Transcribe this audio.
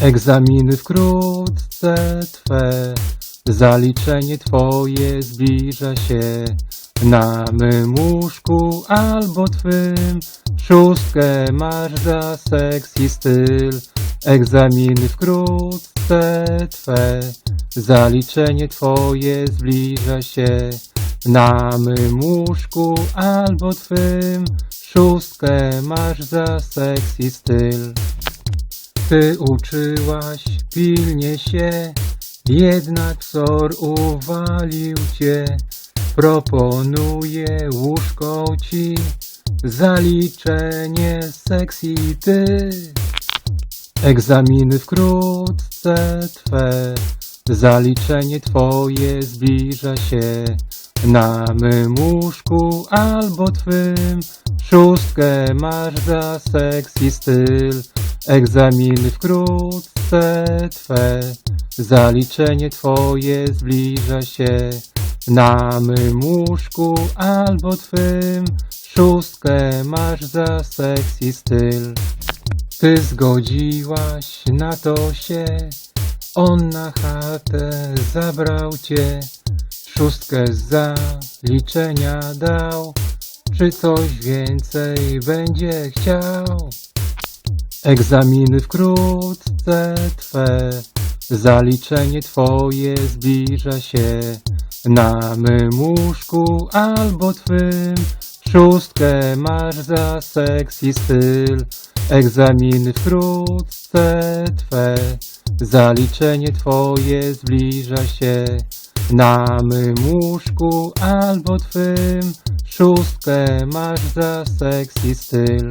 Egzaminy wkrótce twe, zaliczenie twoje zbliża się. Na mym łóżku albo twym, szóstkę masz za sexy styl. Egzaminy wkrótce twe, zaliczenie twoje zbliża się. Na mym łóżku albo twym, szóstkę masz za sexy styl. Ty uczyłaś pilnie się, jednak wzor uwalił cię. Proponuję łóżko ci, zaliczenie sexy ty. Egzaminy wkrótce twe, zaliczenie twoje zbliża się. Na mym łóżku albo twym, szóstkę masz za sexy styl. Egzaminy wkrótce twe, zaliczenie twoje zbliża się. Na mym łóżku albo twym, szóstkę masz za sexy styl. Ty zgodziłaś na to się, on na chatę zabrał cię, szóstkę za liczenia dał, czy coś więcej będzie chciał? Egzaminy wkrótce twe, zaliczenie twoje zbliża się. Na mym łóżku albo twym, szóstkę masz za sexy styl. Egzaminy wkrótce twe, zaliczenie twoje zbliża się. Na mym łóżku albo twym, szóstkę masz za sexy styl.